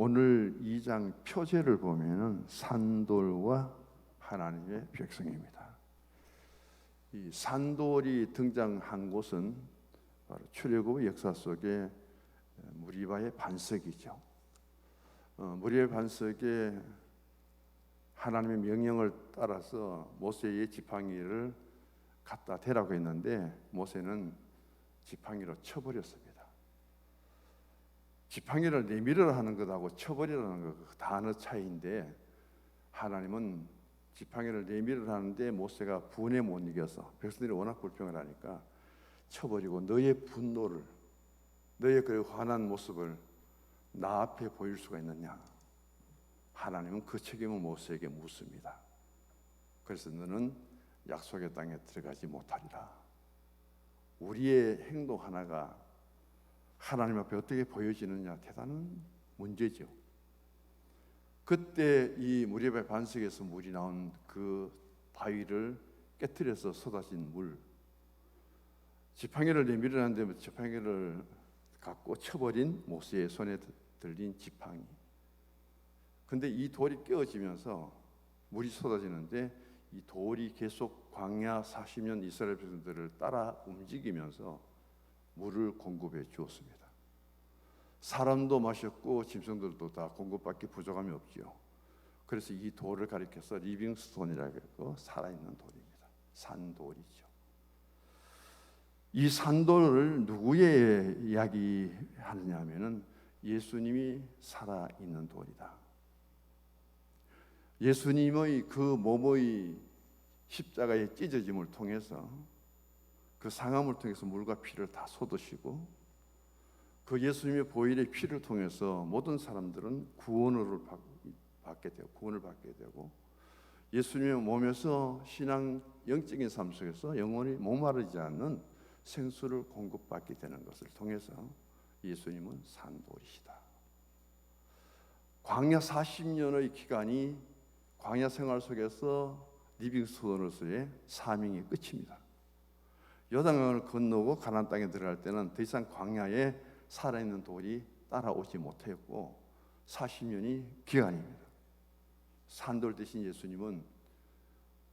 오늘 2장 표제를 보면은 산돌과 하나님의 백성입니다. 이 산돌이 등장한 곳은 바로 출애굽 역사 속에 무리바의 반석이죠. 어, 무리의 반석에 하나님의 명령을 따라서 모세의 지팡이를 갖다 대라고 했는데 모세는 지팡이로 쳐버렸습니다. 지팡이를 내밀으라 하는 것하고 쳐버리라는 것그 단어 차이인데 하나님은 지팡이를 내밀으라 하는데 모세가 분에 못 이겨서 백성들이 워낙 불평을 하니까 쳐버리고 너의 분노를 너의 그 화난 모습을 나 앞에 보일 수가 있느냐? 하나님은 그 책임을 모세에게 묻습니다. 그래서 너는 약속의 땅에 들어가지 못하리라. 우리의 행동 하나가 하나님 앞에 어떻게 보여지느냐 대단한 문제죠. 그때 이 무렵의 반석에서 물이 나온 그 바위를 깨뜨려서 쏟아진 물 지팡이를 내밀으는데 지팡이를 갖고 쳐버린 모세의 손에 들린 지팡이 근데 이 돌이 깨어지면서 물이 쏟아지는데 이 돌이 계속 광야 40년 이스라엘 백성들을 따라 움직이면서 물을 공급해 주었습니다. 사람도 마셨고 짐승들도 다 공급받기 부족함이 없지요. 그래서 이 돌을 가리켜서 리빙스톤이라고 했고 살아있는 돌입니다. 산돌이죠. 이 산돌을 누구의 이야기하느냐 하면은 예수님이 살아있는 돌이다. 예수님의 그 몸의 십자가의 찢어짐을 통해서 그 상함을 통해서 물과 피를 다 쏟으시고 그 예수님의 보혈의 피를 통해서 모든 사람들은 구원을 받게 되고 구원을 받게 되고 예수님의 몸에서 신앙 영적인 삶 속에서 영원히 목마르지 않는 생수를 공급받게 되는 것을 통해서 예수님은 산돌이시다. 광야 40년의 기간이 광야 생활 속에서 리빙스톤으로서의 사명이 끝입니다. 요단강을 건너고 가나안 땅에 들어갈 때는 더 이상 광야에 살아있는 돌이 따라오지 못했고 40년이 기간입니다. 산돌 대신 예수님은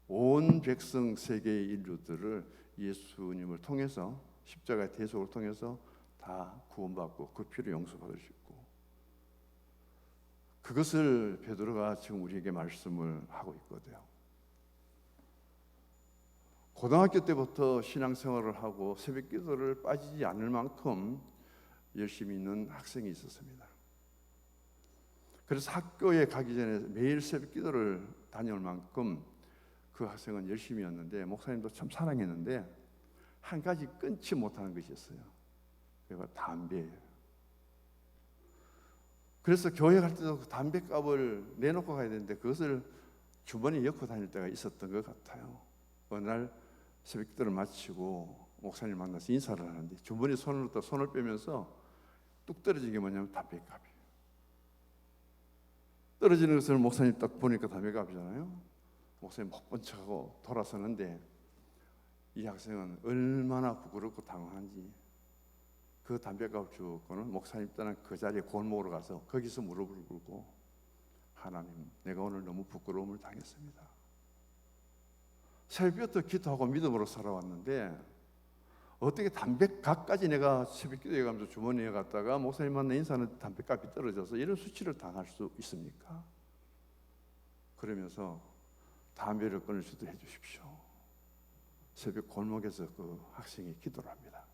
온 백성 세계의 인류들을 예수님을 통해서 십자가의 대속을 통해서 다 구원받고 그 피로 용서받을 수 있고 그것을 베드로가 지금 우리에게 말씀을 하고 있거든요. 고등학교 때부터 신앙생활을 하고 새벽 기도를 빠지지 않을 만큼 열심히 있는 학생이 있었습니다. 그래서 학교에 가기 전에 매일 새벽 기도를 다녀올 만큼 그 학생은 열심히였는데 목사님도 참 사랑했는데 한 가지 끊지 못하는 것이 있어요. 그가 담배예요. 그래서 교회 갈 때도 그 담배값을 내놓고 가야 되는데 그것을 주머니에 넣고 다닐 때가 있었던 것 같아요. 어느 날 새벽 기도를 마치고 목사님 만나서 인사를 하는데 주머니 손을 넣다 손을 빼면서 뚝 떨어진 게 뭐냐면 담배값이에요. 떨어지는 것을 목사님 딱 보니까 담배값이잖아요. 목사님 목본 척하고 돌아서는데 이 학생은 얼마나 부끄럽고 당황한지 그 담배값 주고는 목사님 떠난 그 자리에 골목으로 가서 거기서 무릎을 꿇고 하나님 내가 오늘 너무 부끄러움을 당했습니다. 새벽부터 기도하고 믿음으로 살아왔는데 어떻게 담배값까지 내가 새벽 기도에 가면서 주머니에 갔다가 목사님 만나 인사는 담배값이 떨어져서 이런 수치를 당할 수 있습니까? 그러면서 담배를 끊을 수도 해주십시오. 새벽 골목에서 그 학생이 기도를 합니다.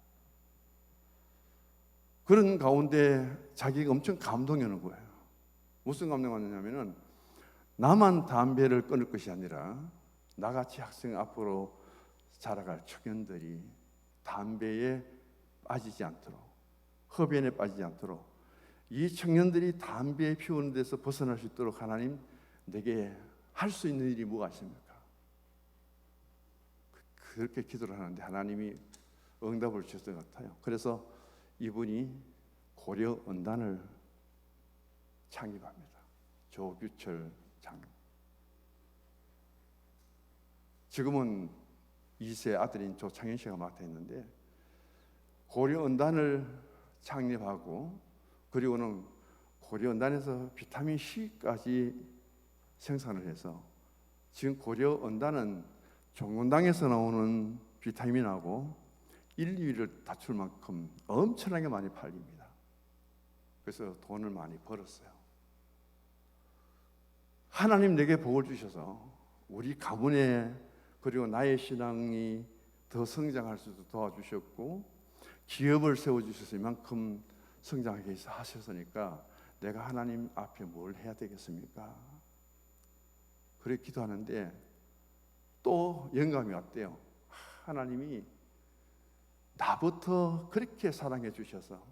그런 가운데 자기가 엄청 감동이 오는 거예요. 무슨 감동이 왔냐면은 나만 담배를 끊을 것이 아니라 나같이 학생 앞으로 자라갈 청년들이 담배에 빠지지 않도록 흡연에 빠지지 않도록 이 청년들이 담배 피우는 데서 벗어날 수 있도록 하나님 내게 할 수 있는 일이 뭐가 있습니까? 그렇게 기도를 하는데 하나님이 응답을 주셨던 것 같아요. 그래서 이분이 고려 언단을 창립합니다. 조규철 장. 지금은 2세 아들인 조창현 씨가 맡아 있는데 고려 언단을 창립하고 그리고는 고려은단에서 비타민 C까지 생산을 해서 지금 고려은단은 종근당에서 나오는 비타민하고 1, 2위를 다툴 만큼 엄청나게 많이 팔립니다. 그래서 돈을 많이 벌었어요. 하나님 내게 복을 주셔서 우리 가문에 그리고 나의 신앙이 더 성장할 수도 도와주셨고 기업을 세워주셔서 이만큼 성장하게 하셨으니까 내가 하나님 앞에 뭘 해야 되겠습니까? 그래 기도하는데 또 영감이 왔대요. 하나님이 나부터 그렇게 사랑해 주셔서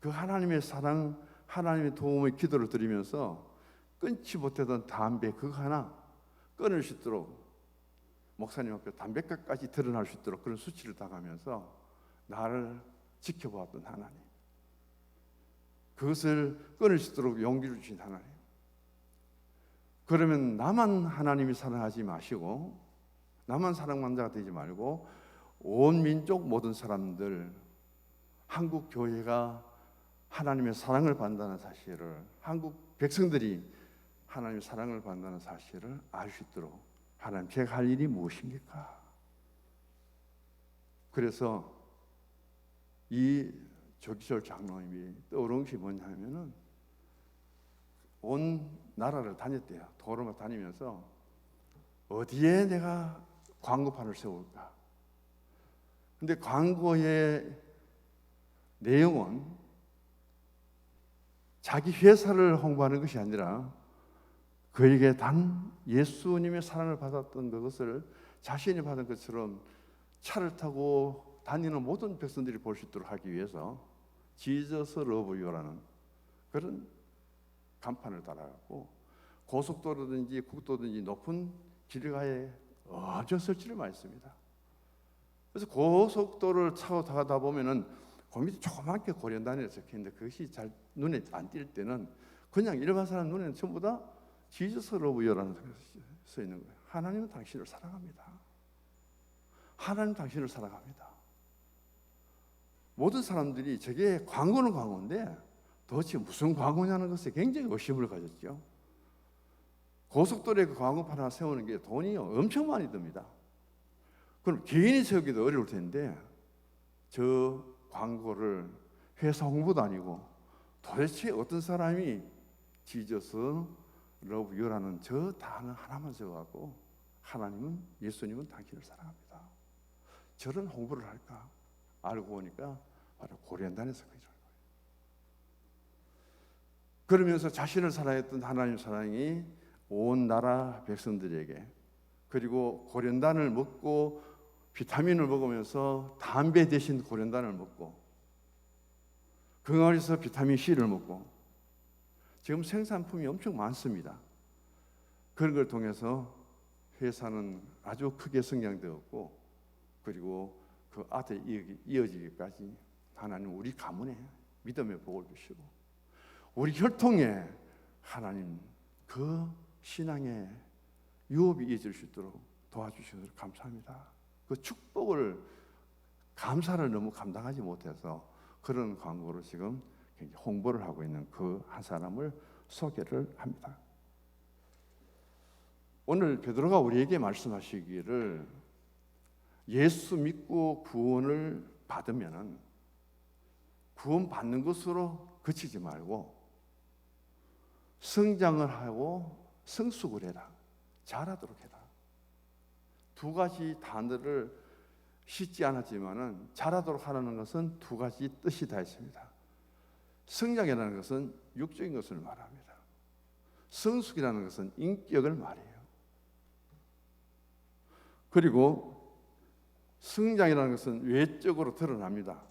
그 하나님의 사랑, 하나님의 도움의 기도를 드리면서 끊지 못하던 담배 그거 하나 끊을 수 있도록 목사님 앞에 담배가까지 드러날 수 있도록 그런 수치를 당하면서 나를 지켜보았던 하나님. 그것을 끊을 수 있도록 용기를 주신 하나님. 그러면 나만 하나님이 사랑하지 마시고 나만 사랑만 자가 되지 말고 온 민족 모든 사람들 한국 교회가 하나님의 사랑을 받는다는 사실을 한국 백성들이 하나님의 사랑을 받는다는 사실을 알 수 있도록 하나님 제가 할 일이 무엇입니까? 그래서 이 조기철 장로님이 떠오른 것이 뭐냐면은 온 나라를 다녔대요. 도로만 다니면서 어디에 내가 광고판을 세울까? 근데 광고의 내용은 자기 회사를 홍보하는 것이 아니라 그에게 단 예수님의 사랑을 받았던 그것을 자신이 받은 것처럼 차를 타고 다니는 모든 백성들이 볼 수 있도록 하기 위해서 지저스 러브 유라는 그런 간판을 달아갖고 고속도로든지 국도든지 높은 길가에 어저 설치를 많이 씁니다. 그래서 고속도로를 타고 가다 보면은 그 밑에 조그맣게 고려단이라 적혀 있는데 그것이 잘 눈에 안 띌 때는 그냥 일반 사람 눈에는 전부 다 지저스 러브유라는 써 있는 거예요. 하나님은 당신을 사랑합니다. 하나님 당신을 사랑합니다. 모든 사람들이 저게 광고는 광고인데 도대체 무슨 광고냐는 것에 굉장히 의심을 가졌죠. 고속도로에 그 광고판 하나 세우는 게 돈이 엄청 많이 듭니다. 그럼 개인이 세우기도 어려울 텐데 저 광고를 회사 홍보도 아니고 도대체 어떤 사람이 지저스 러브 유라는 저 단어 하나만 적어갖고 하나님은 예수님은 당신을 사랑합니다. 저런 홍보를 할까 알고 보니까 바로 고려단에서 그런 거예요. 그러면서 자신을 사랑했던 하나님 사랑이 온 나라 백성들에게 그리고 고련단을 먹고 비타민을 먹으면서 담배 대신 고련단을 먹고 건강에서 비타민 C를 먹고 지금 생산품이 엄청 많습니다. 그런 걸 통해서 회사는 아주 크게 성장되었고 그리고 그 앞에 이어지기까지 하나님 우리 가문에 믿음의 복을 주시고 우리 혈통에 하나님 그 신앙의 유업이 이어질 수 있도록 도와주셔서 감사합니다. 그 축복을 감사를 너무 감당하지 못해서 그런 광고를 지금 홍보를 하고 있는 그 한 사람을 소개를 합니다. 오늘 베드로가 우리에게 말씀하시기를 예수 믿고 구원을 받으면은 구원 받는 것으로 그치지 말고 성장을 하고 성숙을 해라. 잘하도록 해라. 두 가지 단어를 씻지 않았지만은 잘하도록 하라는 것은 두 가지 뜻이 다 있습니다. 성장이라는 것은 육적인 것을 말합니다. 성숙이라는 것은 인격을 말해요. 그리고 성장이라는 것은 외적으로 드러납니다.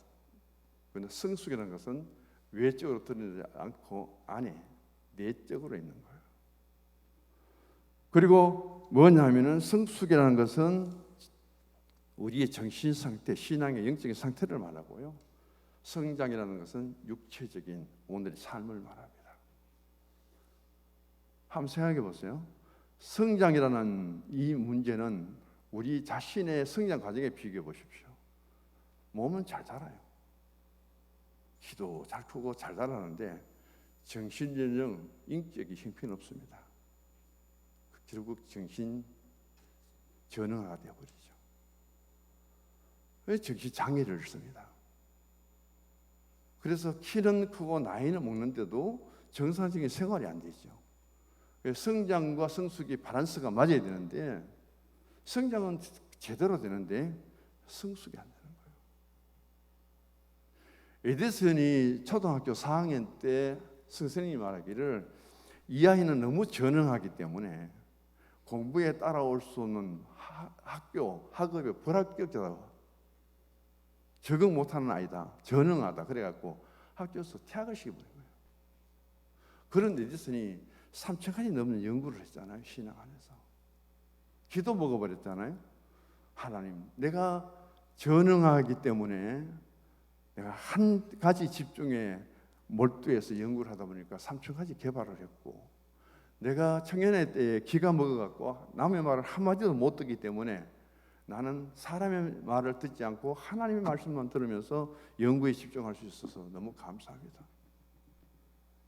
그런데 성숙이라는 것은 외적으로 드러나지 않고 안에 내적으로 있는 거예요. 그리고 뭐냐면은 성숙이라는 것은 우리의 정신 상태, 신앙의 영적인 상태를 말하고요. 성장이라는 것은 육체적인 오늘의 삶을 말합니다. 한번 생각해 보세요. 성장이라는 이 문제는 우리 자신의 성장 과정에 비교해 보십시오. 몸은 잘 자라요. 키도 잘 크고 잘 자라는데 정신연령, 인격이 형편없습니다. 결국 정신 전응화가 되어버리죠. 왜 정신 장애를 씁니다. 그래서 키는 크고 나이는 먹는데도 정상적인 생활이 안 되죠. 성장과 성숙이 바란스가 맞아야 되는데 성장은 제대로 되는데 성숙이 안 되는 거예요. 에디슨이 초등학교 4학년 때 선생님이 말하기를 이 아이는 너무 전능하기 때문에 공부에 따라올 수 없는 하, 학교, 학업에 불합격자다. 적응 못하는 아이다. 전능하다. 그래갖고 학교에서 퇴학을 시켜버린 거예요. 그런 에디슨이 3천가지 넘는 연구를 했잖아요. 신앙 안에서. 기도 먹어버렸잖아요. 하나님, 내가 전능하기 때문에 내가 한 가지 집중에 몰두해서 연구를 하다 보니까 3천가지 개발을 했고 내가 청년의 때에 기가 먹어갖고 남의 말을 한마디도 못 듣기 때문에 나는 사람의 말을 듣지 않고 하나님의 말씀만 들으면서 연구에 집중할 수 있어서 너무 감사합니다.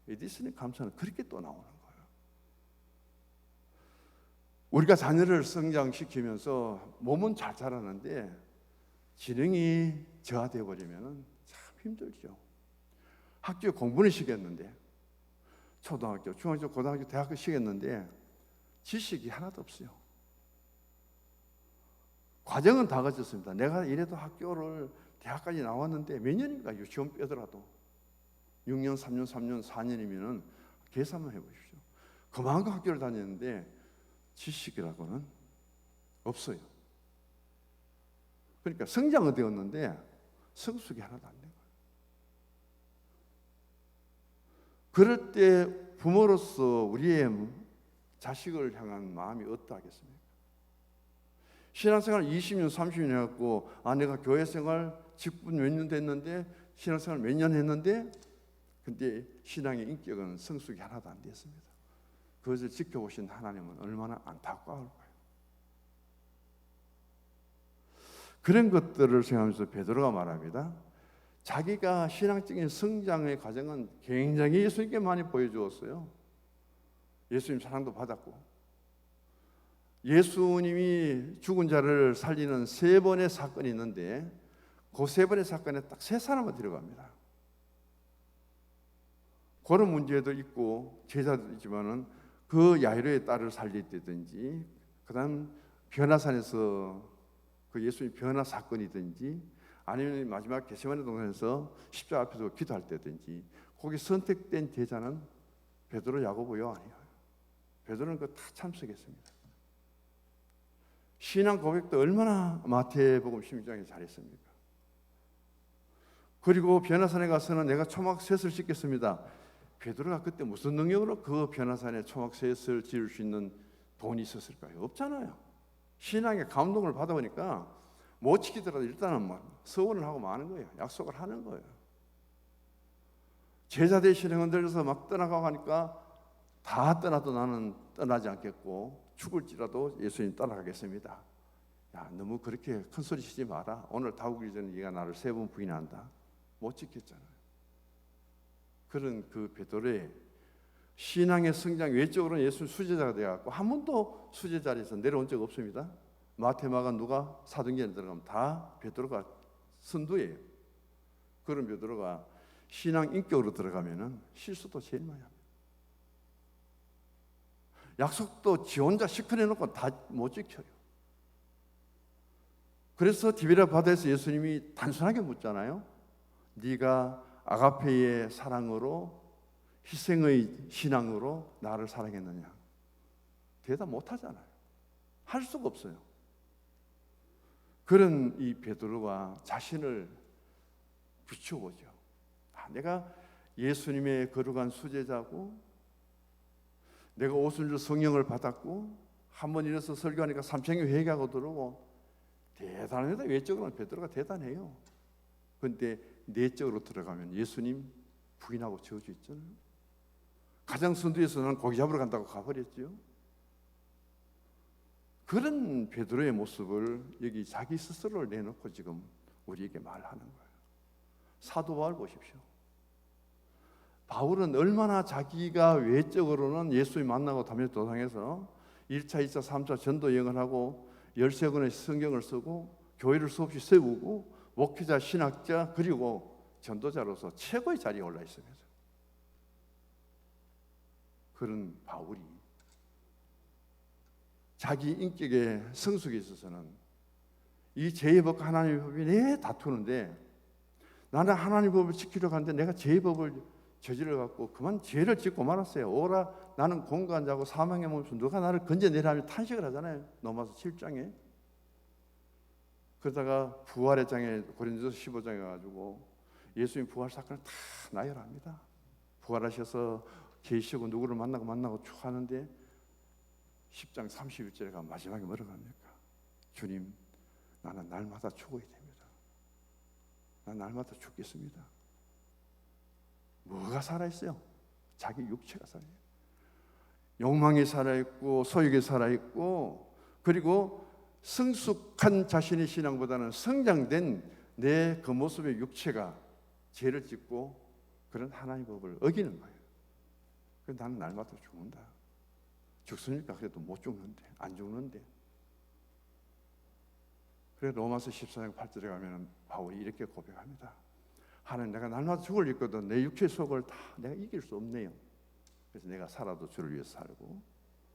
에디슨의 감사는 그렇게 또 나오는 거예요. 우리가 자녀를 성장시키면서 몸은 잘 자라는데 지능이 저하되어 버리면 참 힘들죠. 학교에 공부는 시켰는데 초등학교, 중학교, 고등학교, 대학교 시켰는데 지식이 하나도 없어요. 과정은 다 거쳤습니다. 내가 이래도 학교를 대학까지 나왔는데 몇 년인가 유치원 빼더라도 6년, 3년, 3년, 4년이면은 계산만 해보십시오. 그만큼 학교를 다녔는데 지식이라고는 없어요. 그러니까 성장은 되었는데 성숙이 하나도 안 된 거예요. 그럴 때 부모로서 우리의 자식을 향한 마음이 어떠하겠습니까? 신앙생활 20년, 30년 해갖고 아 내가 교회 생활 직분 몇 년 됐는데 신앙생활 몇 년 했는데 근데 신앙의 인격은 성숙이 하나도 안 됐습니다. 그것을 지켜보신 하나님은 얼마나 안타까울까요? 그런 것들을 생각하면서 베드로가 말합니다. 자기가 신앙적인 성장의 과정은 굉장히 예수님께 많이 보여주었어요. 예수님 사랑도 받았고 예수님이 죽은 자를 살리는 세 번의 사건이 있는데 그 세 번의 사건에 딱 세 사람을 들어갑니다. 그런 문제도 있고 제자도 있지만은 그 야이로의 딸을 살릴 때든지 그다음 변화산에서 그 예수님 변화 사건이든지 아니면 마지막 게세마네 동산에서 십자 앞에서 기도할 때든지 거기 선택된 제자는 베드로, 야고보, 요한이에요. 베드로는 그 다 참석했습니다. 신앙 고백도 얼마나 마태복음 16장에 잘했습니까? 그리고 변화산에 가서는 내가 초막 셋을 씻겠습니다. 베드로가 그때 무슨 능력으로 그 변화산에 초막 셋을 지을 수 있는 돈이 있었을까요? 없잖아요. 신앙의 감동을 받아보니까 못 지키더라도 일단은 뭐 서원을 하고 마는 거예요. 약속을 하는 거예요. 제자 되시는 흔들려서 막 떠나가고 하니까 다 떠나도 나는 떠나지 않겠고 죽을지라도 예수님 따라가겠습니다. 야, 너무 그렇게 큰 소리 치지 마라. 오늘 다우기 전에 네가 나를 세 번 부인한다. 못 지켰잖아요. 그런 그 베드로의 신앙의 성장 외적으로는 예수 수제자가 되어갖고 한 번도 수제 자리에서 내려온 적 없습니다. 마테마가 누가 사도행전에 들어가면 다 베드로가 선두예요. 그런 베드로가 신앙 인격으로 들어가면은 실수도 제일 많이 합니다. 약속도 지 혼자 시큰해 놓고 다 못 지켜요. 그래서 디베라 바다에서 예수님이 단순하게 묻잖아요. 네가 아가페의 사랑으로 희생의 신앙으로 나를 사랑했느냐? 대답 못 하잖아요. 할 수가 없어요. 그런 이 베드로가 자신을 비추어보죠. 아, 내가 예수님의 거룩한 수제자고 내가 오순절 성령을 받았고 한 번 일어서 설교하니까 삼천이 회개하고 들어오고 대단합니다. 외적으로는 베드로가 대단해요. 그런데 내적으로 들어가면 예수님 부인하고 저주 있잖아요. 가장 선두에서는 고기 잡으러 간다고 가버렸죠. 그런 베드로의 모습을 여기 자기 스스로를 내놓고 지금 우리에게 말하는 거예요. 사도 바울 보십시오. 바울은 얼마나 자기가 외적으로는 예수님 만나고 담에 도상해서 1차, 2차, 3차 전도 여행을 하고 13권의 성경을 쓰고 교회를 수없이 세우고 목회자, 신학자 그리고 전도자로서 최고의 자리에 올라 있습니다. 그런 바울이 자기 인격의 성숙에 있어서는 이 제의법과 하나님의 법이 내 다투는데 나는 하나님의 법을 지키려고 하는데 내가 제의법을 저질러 갖고 그만 죄를 짓고 말았어요. 오라 나는 공간 자고 사망의 몸에서 누가 나를 건져내라 하며 탄식을 하잖아요. 로마서 7장에. 그러다가 부활의 장에 고린도서 15장에 가지고 예수님 부활 사건을 다 나열합니다. 부활하셔서 계시고 누구를 만나고 만나고 쭉 하는데 10장 31절에 가 마지막에 뭐라고 합니까? 주님 나는 날마다 죽어야 됩니다. 난 날마다 죽겠습니다. 뭐가 살아있어요? 자기 육체가 살아요. 욕망이 살아있고 소욕이 살아있고 그리고 성숙한 자신의 신앙보다는 성장된 내 그 모습의 육체가 죄를 짓고 그런 하나님 법을 어기는 거예요. 그래서 나는 날마다 죽는다. 죽습니까? 그래도 못 죽는데 안 죽는데. 그래 로마서 14장 8절에 가면 바울이 이렇게 고백합니다. 하나님 내가 날마다 죽을 있거든 내 육체 속을 다 내가 이길 수 없네요. 그래서 내가 살아도 주를 위해서 살고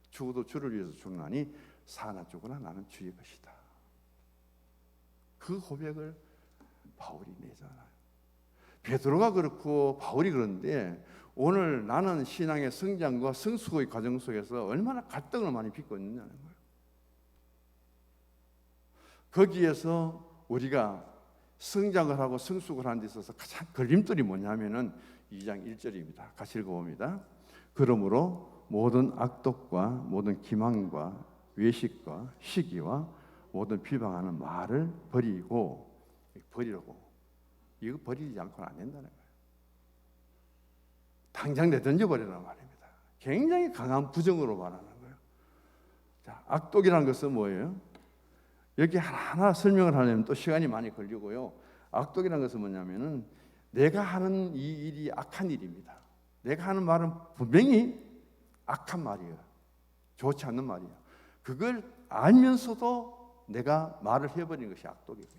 죽어도 주를 위해서 죽나니 사나 죽으나 나는 주의 것이다. 그 고백을 바울이 내잖아요. 베드로가 그렇고 바울이 그런데 오늘 나는 신앙의 성장과 성숙의 과정 속에서 얼마나 갈등을 많이 빚고 있느냐는 거예요. 거기에서 우리가 성장을 하고 성숙을 하는 데 있어서 가장 걸림돌이 뭐냐면은 2장 1절입니다. 같이 읽어봅니다. 그러므로 모든 악독과 모든 기망과 외식과 시기와 모든 비방하는 말을 버리고 버리라고 이거 버리지 않고는 안 된다는 거예요. 당장 내던져 버리란 말입니다. 굉장히 강한 부정으로 말하는 거예요. 자, 악독이라는 것은 뭐예요? 여기 하나 설명을 하려면 또 시간이 많이 걸리고요. 악독이라는 것은 뭐냐면은 내가 하는 이 일이 악한 일입니다. 내가 하는 말은 분명히 악한 말이에요. 좋지 않는 말이에요. 그걸 알면서도 내가 말을 해버린 것이 악독입니다.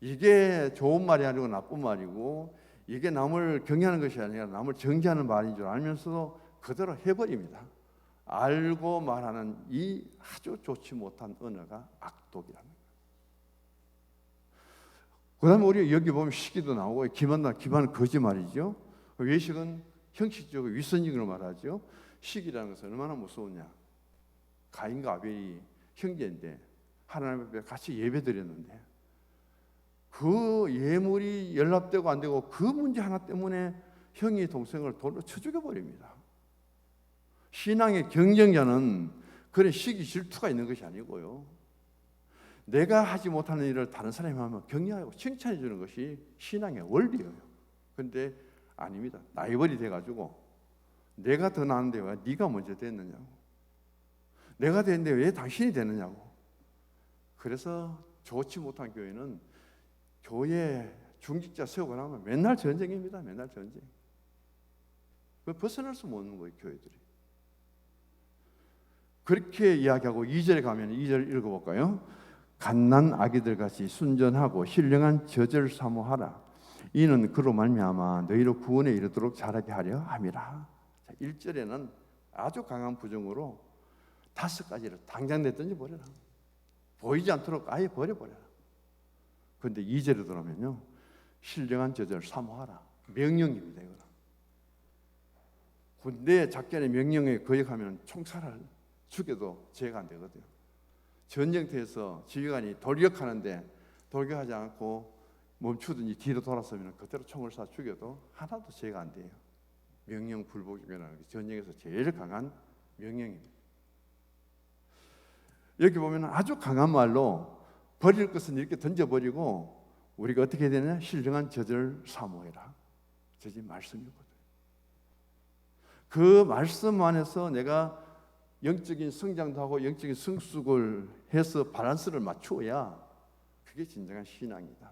이게 좋은 말이 아니고 나쁜 말이고 이게 남을 경계하는 것이 아니라 남을 정지하는 말인 줄 알면서도 그대로 해버립니다. 알고 말하는 이 아주 좋지 못한 언어가 악독이라는 거예요. 그 다음에 우리 여기 보면 시기도 나오고 기만나 기만은 거짓말이죠. 외식은 형식적으로 위선적으로 말하죠. 시기라는 것은 얼마나 무서우냐. 가인과 아벨이 형제인데 하나님 앞에 같이 예배드렸는데 그 예물이 연락되고 안 되고 그 문제 하나 때문에 형이 동생을 돌로 쳐 죽여 버립니다. 신앙의 경쟁자는 그런 시기 질투가 있는 것이 아니고요. 내가 하지 못하는 일을 다른 사람이 하면 격려하고 칭찬해 주는 것이 신앙의 원리예요. 근데 아닙니다. 나이벌이 돼 가지고 내가 더 나은데 왜 네가 먼저 됐느냐고. 내가 됐는데 왜 당신이 되느냐고. 그래서 좋지 못한 교회는 교회 중직자 세우고 나면 맨날 전쟁입니다. 맨날 전쟁. 그 벗어날 수 없는 거예요, 교회들이. 그렇게 이야기하고 2절에 가면 2절 읽어볼까요? 갓난 아기들 같이 순전하고 신령한 젖을 사모하라. 이는 그로 말미암아 너희로 구원에 이르도록 자라게 하려 함이라. 1절에는 아주 강한 부정으로 다섯 가지를 당장 냈든지 버려라. 보이지 않도록 아예 버려버려라. 그런데 2절에 들어오면요. 신령한 젖을 사모하라. 명령입니다. 이거는. 군대 작전의 명령에 거역하면 총살을 죽여도 죄가 안 되거든요. 전쟁터에서 지휘관이 돌격하는데 돌격하지 않고 멈추든지 뒤로 돌아서면 그대로 총을 쏴 죽여도 하나도 죄가 안 돼요. 명령 불복이라는 게 전쟁에서 제일 강한 명령입니다. 여기 보면 아주 강한 말로 버릴 것은 이렇게 던져버리고 우리가 어떻게 되냐? 신령한 저절 사모해라. 저지 말씀이거든. 그 말씀 안에서 내가 영적인 성장도 하고 영적인 성숙을 해서 바란스를 맞추어야 그게 진정한 신앙이다.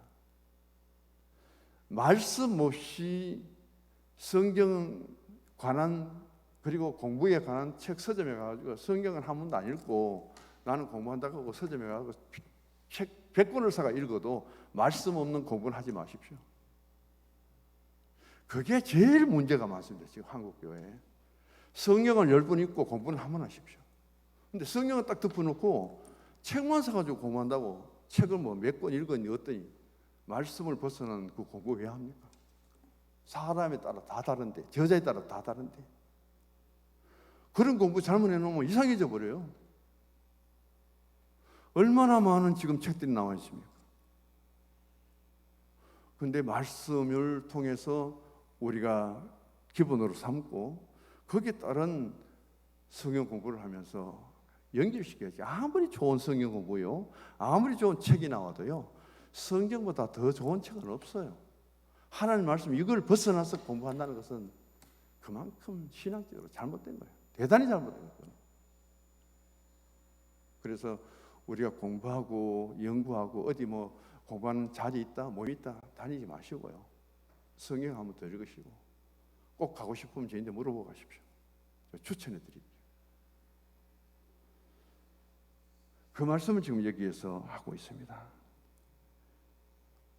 말씀 없이 성경 관한 그리고 공부에 관한 책 서점에 가가지고 성경을 한 번도 안 읽고 나는 공부한다고 하고 서점에 가고 책 100권을 사가 읽어도 말씀 없는 공부는 하지 마십시오. 그게 제일 문제가 많습니다. 지금 한국 교회에. 성경을 열 번 읽고 공부는 한번 하십시오. 근데 성경을 딱 덮어놓고 책만 사가지고 공부한다고 책을 뭐 몇 권 읽었니 어떠니 말씀을 벗어난 그 공부 왜 합니까? 사람에 따라 다 다른데 저자에 따라 다 다른데 그런 공부 잘못해 놓으면 이상해져 버려요. 얼마나 많은 지금 책들이 나와 있습니까? 근데 말씀을 통해서 우리가 기본으로 삼고 거기에 따른 성경 공부를 하면서 연결시켜야지. 아무리 좋은 성경 공부요, 아무리 좋은 책이 나와도요, 성경보다 더 좋은 책은 없어요. 하나님 말씀 이걸 벗어나서 공부한다는 것은 그만큼 신앙적으로 잘못된 거예요. 대단히 잘못된 거예요. 그래서 우리가 공부하고 연구하고 어디 뭐 공부하는 자리 있다, 뭐 있다 다니지 마시고요. 성경 한번 더 읽으시고 꼭 가고 싶으면 저희한테 물어보고 가십시오. 추천해 드릴게요. 그 말씀을 지금 여기에서 하고 있습니다.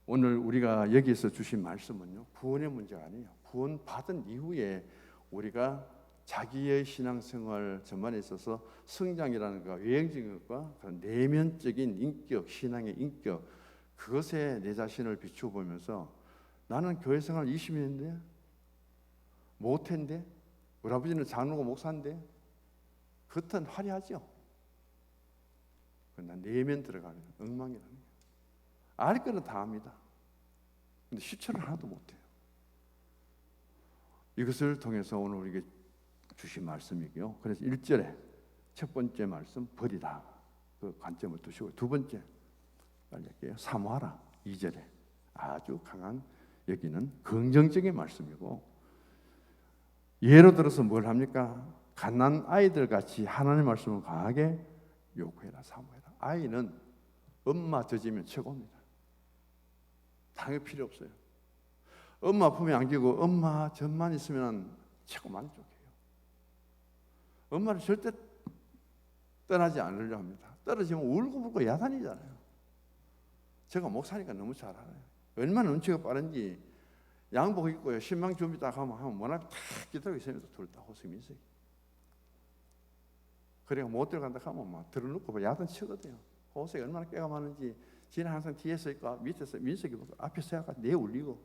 오늘 우리가 여기에서 주신 말씀은요, 구원의 문제가 아니에요. 구원 받은 이후에 우리가 자기의 신앙생활 전반에 있어서 성장이라는 것, 외형적인 것과 그런 내면적인 인격, 신앙의 인격, 그것에 내 자신을 비추어 보면서 나는 교회 생활 20년인데 못했는데 우리 아버지는 장로고 목사인데 겉은 화려하죠. 그러나 내면 들어가면 엉망이라는 거예요. 알 거는 다 압니다. 근데 실천을 하나도 못해요. 이것을 통해서 오늘 우리에게 주신 말씀이고요. 그래서 1절에 첫 번째 말씀 버리다. 그 관점을 두시고 두 번째 빨리 할게요. 사모하라. 2절에 아주 강한 여기는 긍정적인 말씀이고 예로 들어서 뭘 합니까? 갓난 아이들 같이 하나님 말씀을 강하게 요구해라 사모해라. 아이는 엄마 젖으면 최고입니다. 당연히 필요 없어요. 엄마 품에 안기고 엄마 젖만 있으면 최고 만족해요. 엄마를 절대 떠나지 않으려 합니다. 떨어지면 울고불고 야단이잖아요. 제가 목사니까 너무 잘 알아요. 얼마나 눈치가 빠른지 양복 입고요. 신방 준비 딱 하면 하면 문 앞에 탁 기다리고 있습니다. 둘다 호수 민석이. 그래가 못 들어간다 하면 막 들어놓고 야단 치거든요. 호수에 얼마나 깨가 많은지 지는 항상 뒤에서 있고 밑에서 민석이 보고 앞에 서야가 내 울리고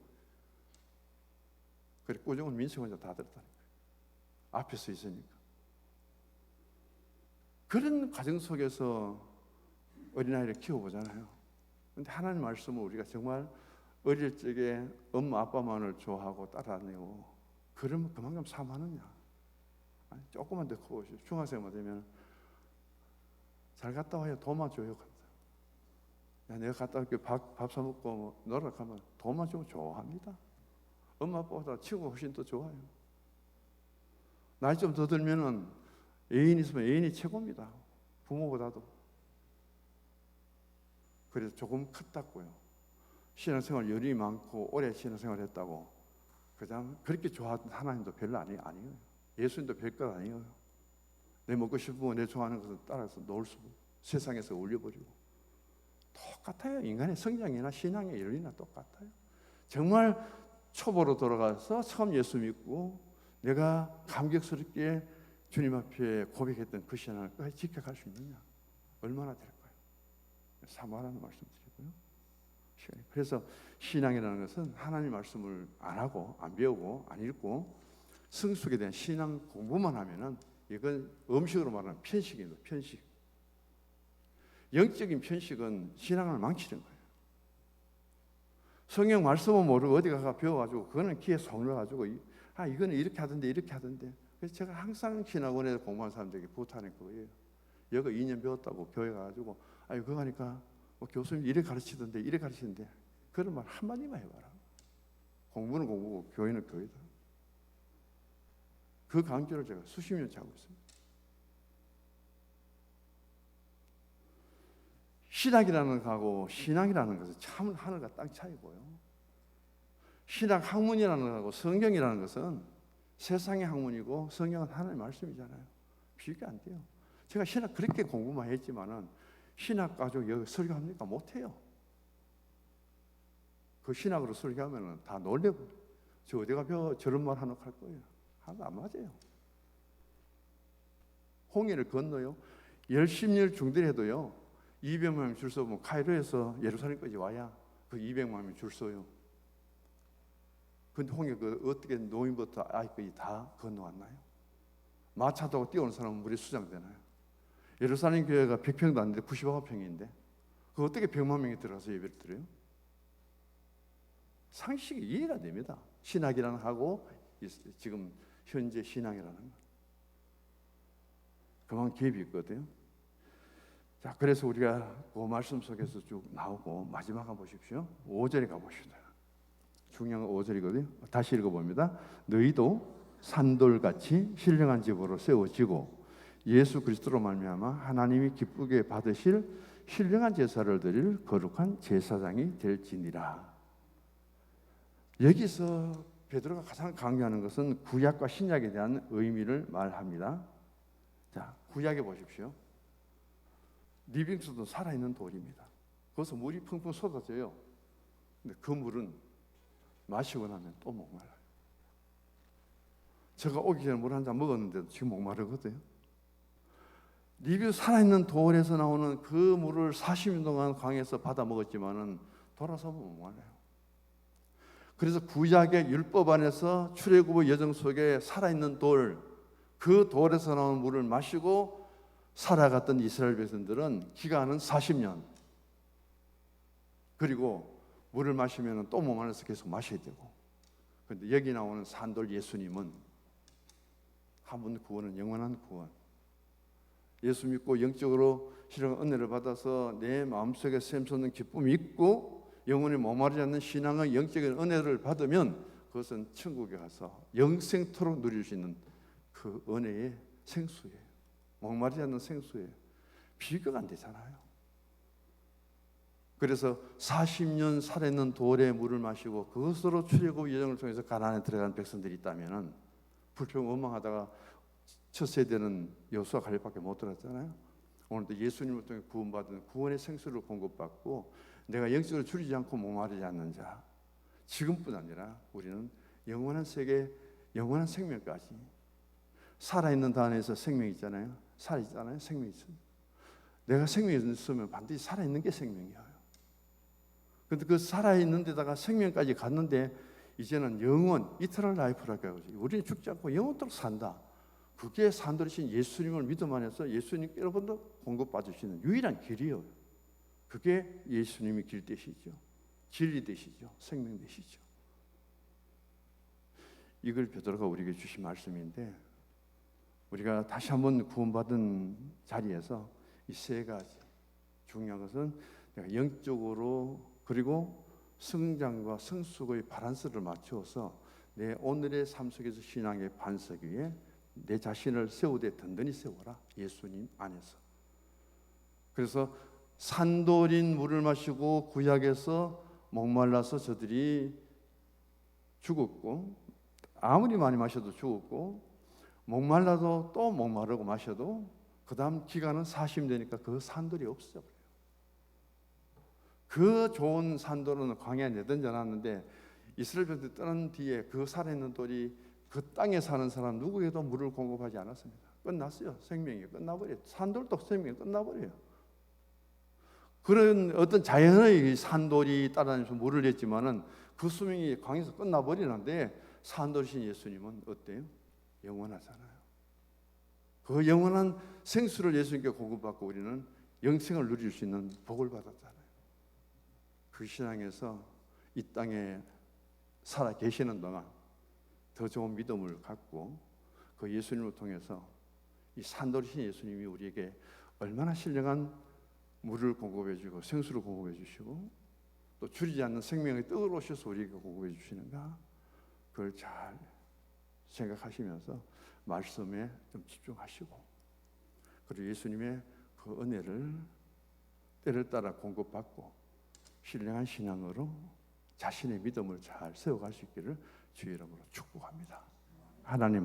그래 꾸중은 민석 혼자 다 들었다는 거예요. 앞에서 있으니까. 그런 과정 속에서 어린아이를 키워보잖아요. 근데 하나님 말씀을 우리가 정말 어릴 적에 엄마 아빠만을 좋아하고 따라다니고 그러면 그만큼 사모하느냐? 아니, 조금만 더 커보시오. 중학생만 되면 잘 갔다 와요. 돈만 줘요. 야, 내가 갔다 올게 밥, 밥 사먹고 뭐 놀아 가면 주면 좋아합니다. 엄마 아빠보다 친구가 훨씬 더 좋아요. 나이 좀 더 들면은 애인 있으면 애인이 최고입니다. 부모보다도. 그래서 조금 컸다고요. 신앙생활 열이 많고 오래 신앙생활 했다고 그다음 그렇게 좋아하는 하나님도 별로 아니 아니에요. 예수님도 별것 아니에요. 내 먹고 싶으면 내 좋아하는 것을 따라서 놀 수, 세상에서 올려버리고 똑같아요. 인간의 성장이나 신앙의 열이나 똑같아요. 정말 초보로 돌아가서 처음 예수 믿고 내가 감격스럽게 주님 앞에 고백했던 그 신앙을 지켜갈 수 있느냐? 얼마나 될까요? 사모하라는 말씀 드리고요. 그래서 신앙이라는 것은 하나님 말씀을 안 하고 안 배우고 안 읽고 성숙에 대한 신앙 공부만 하면은 이건 음식으로 말하는 편식입니다. 편식. 영적인 편식은 신앙을 망치는 거예요. 성경 말씀을 모르고 어디 가서 배워가지고 그거는 귀에 속넣어가지고 아 이거는 이렇게 하던데 이렇게 하던데 그래서 제가 항상 신학원에서 공부한 사람들에게 부탁하는 거예요. 여기 2년 배웠다고 교회 가가지고 아 그거 하니까 뭐 교수님 이래 가르치던데 이래 가르치는데 그런 말 한마디만 해봐라. 공부는 공부고 교회는 교회다. 그 강조를 제가 수십 년째 하고 있습니다. 신학이라는 거하고 신앙이라는 것은 참 하늘과 땅 차이고요. 신학 학문이라는 거하고 성경이라는 것은 세상의 학문이고 성경은 하나님의 말씀이잖아요. 비교가 안 돼요. 제가 신학 그렇게 공부만 했지만은 신학 가지고 여기 설교합니까? 못해요. 그 신학으로 설교하면은 다 놀래고 저 어디가 벼 저런 말 하노 할 거예요. 하나도 안 맞아요. 홍해를 건너요. 열심일 중들해도요. 200만 명줄 서면 카이로에서 예루살렘까지 와야 그 200만 명줄 서요. 근데 홍해 그 어떻게 노인부터 아이까지 다 건너왔나요? 마차 타고 뛰어오는 사람은 물에 수장되나요? 예루살렘 교회가 100평도 안 되는데 99평인데 그 어떻게 100만 명이 들어가서 예배를 드려요? 상식이 이해가 됩니다. 신학이라는 하고 지금 현재 신앙이라는 거. 그만 갭이 있거든요. 자, 그래서 우리가 그 말씀 속에서 쭉 나오고 마지막 한번 보십시오. 5절에 가보시다. 중요한 5절이거든요. 다시 읽어봅니다. 너희도 산돌같이 신령한 집으로 세워지고 예수 그리스도로 말미암아 하나님이 기쁘게 받으실 신령한 제사를 드릴 거룩한 제사장이 될지니라. 여기서 베드로가 가장 강조하는 것은 구약과 신약에 대한 의미를 말합니다. 자, 구약에 보십시오. 리빙스도 살아있는 돌입니다. 거기서 물이 펑펑 쏟아져요. 근데 그 물은 마시고 나면 또 목말라요. 제가 오기 전에 물 한 잔 먹었는데도 지금 목마르거든요. 리뷰 살아있는 돌에서 나오는 그 물을 40년 동안 강에서 받아 먹었지만은 돌아서 목말라요. 그래서 구약의 율법 안에서 출애굽의 여정 속에 살아있는 돌, 그 돌에서 나오는 물을 마시고 살아갔던 이스라엘 백성들은 기간은 40년. 그리고 물을 마시면 또 몸 안에서 계속 마셔야 되고. 그런데 여기 나오는 산돌 예수님은 한 번 구원은 영원한 구원. 예수 믿고 영적으로 실은 은혜를 받아서 내 마음속에 샘솟는 기쁨이 있고 영혼이 머마르지 않는 신앙의 영적인 은혜를 받으면 그것은 천국에 가서 영생토록 누릴 수 있는 그 은혜의 생수예요. 목마르지 않는 생수예요. 비교가 안 되잖아요. 그래서 40년 살아있는 돌에 물을 마시고 그것으로 출애굽 여정을 통해서 가나안에 들어간 백성들이 있다면은 불평 원망하다가 첫 세대는 여수와 갈렙밖에 못 들었잖아요. 오늘도 예수님을 통해 구원받은 구원의 생수를 공급받고 내가 영적으로 줄이지 않고 목마르지 않는 자. 지금뿐 아니라 우리는 영원한 세계, 영원한 생명까지 살아있는 단에서 생명 있잖아요. 살아있잖아요. 생명 있습니다. 내가 생명이 있으면 반드시 살아있는 게 생명이에요. 근데 그 살아있는 데다가 생명까지 갔는데 이제는 영원, 이터널 라이프라고 하죠. 우리는 죽지 않고 영원토록 산다. 그게 산돌이신 예수님을 믿음 안에서 예수님 여러분도 공급받으시는 유일한 길이에요. 그게 예수님이 길 되시죠. 진리 되시죠. 생명 되시죠. 이걸 베드로가 우리에게 주신 말씀인데 우리가 다시 한번 구원받은 자리에서 이 세 가지 중요한 것은 내가 영적으로 그리고 성장과 성숙의 바란스를 맞추어서 내 오늘의 삶 속에서 신앙의 반석 위에 내 자신을 세우되 든든히 세워라 예수님 안에서. 그래서 산돌인 물을 마시고 구약에서 목말라서 저들이 죽었고 아무리 많이 마셔도 죽었고 목말라도 또 목마르고 마셔도 그 다음 기간은 40년 되니까 그 산돌이 없어져 버려요. 그 좋은 산돌은 광야에 내던져 놨는데 이스라엘 백성들 떠난 뒤에 그 살아있는 돌이 그 땅에 사는 사람 누구에도 물을 공급하지 않았습니다. 끝났어요. 생명이 끝나버려요. 산돌도 생명이 끝나버려요. 그런 어떤 자연의 산돌이 따라다니면서 물을 냈지만은 그 수명이 광에서 끝나버리는데 산돌이신 예수님은 어때요? 영원하잖아요. 그 영원한 생수를 예수님께 공급받고 우리는 영생을 누릴 수 있는 복을 받았잖아요. 그 신앙에서 이 땅에 살아 계시는 동안 더 좋은 믿음을 갖고 그 예수님을 통해서 이 산돌이신 예수님이 우리에게 얼마나 신령한 물을 공급해 주고 생수를 공급해 주시고 또 줄이지 않는 생명의 떡을 오셔서 우리에게 공급해 주시는가? 그걸 잘 생각하시면서 말씀에 좀 집중하시고 그리고 예수님의 그 은혜를 때를 따라 공급받고 신령한 신앙으로 자신의 믿음을 잘 세워갈 수 있기를 주의 이름으로 축복합니다. 하나님